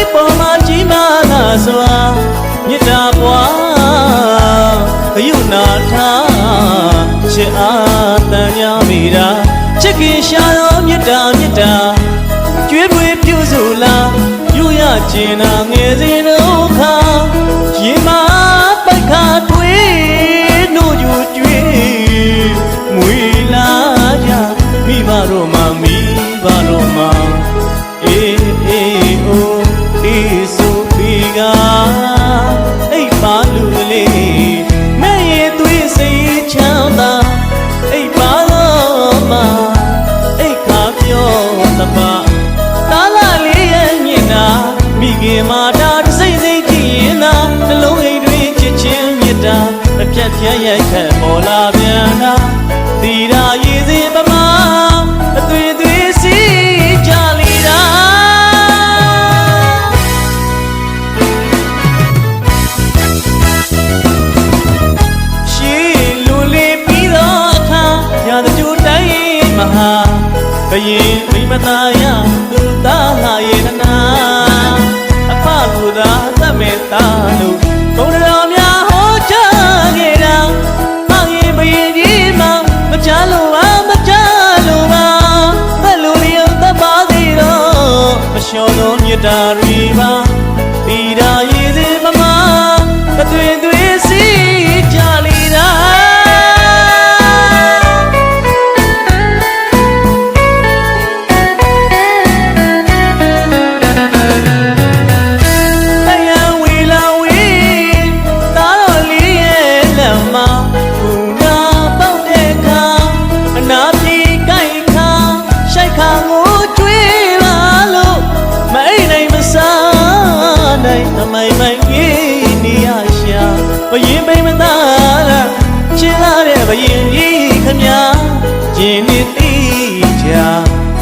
လေးပေါ်မှာကြီးမားလာစွာမြတ်တာပွားဂယုနာထားချစ်အားတန်ညာမိတာချစ်ခင်ရှာတော်မြတ်တာမြတ်တာကျွေးပွေပြုစုလာယူရကျင်နာငယ်စဉ်တို့ခါရင်မာပိုက်ခါထွေးနို့ယူကျွေးမွေလာကြမိဘတို့မှမိဘတို့မှ ကအိပ်ပါလူကလေးမဲ့ရဲ့သွေးစိတ်ချမ်းသာအိပ်ပါတော့မအိပ်ခါပြောတပါတားလာလေးရဲ့မြင်နာမိခင်မာတာတစ်စိမ့်စိမ့်ကြည့်ရင်သာနှလုံးအိမ်တွင်ချစ်ချင်းမြတ်တာတစ်ဖြတ်ဖြတ်ရိုက်ခတ်ပေါ်လာပြန်တာတီ ဘယင်မိမသားရသူသားဟာယေနာအဖလူသာသတ်မဲ့သားလို့ဘုံတော်များဟောကြားခဲ့တာမရင်ဘယင်ကြီးမှမချလို့ပါမချလို့ပါဘယ်လိုလျော့သပါသေးတော့မလျှော်လို့မြတ်တာတွေပါ ဘရင်ပိမသားလားချင်လာတဲ့ဘရင်ကြီးခမညာကျင်နေတိချာ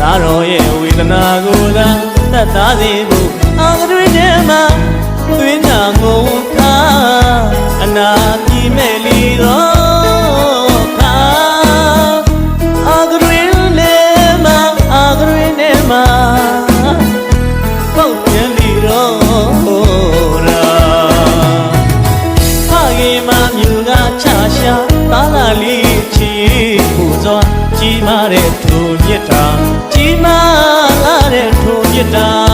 ဒါတော်ရဲ့ဝေဒနာကိုသာတတ်သားစေဖို့အာဂရွေထဲမှာသွင်းနာငုံခါအနာပြေမဲ့လီတော့ တဲ့ထိုမြတ်တာကြီးမားလာတဲ့ထိုမြတ်တာ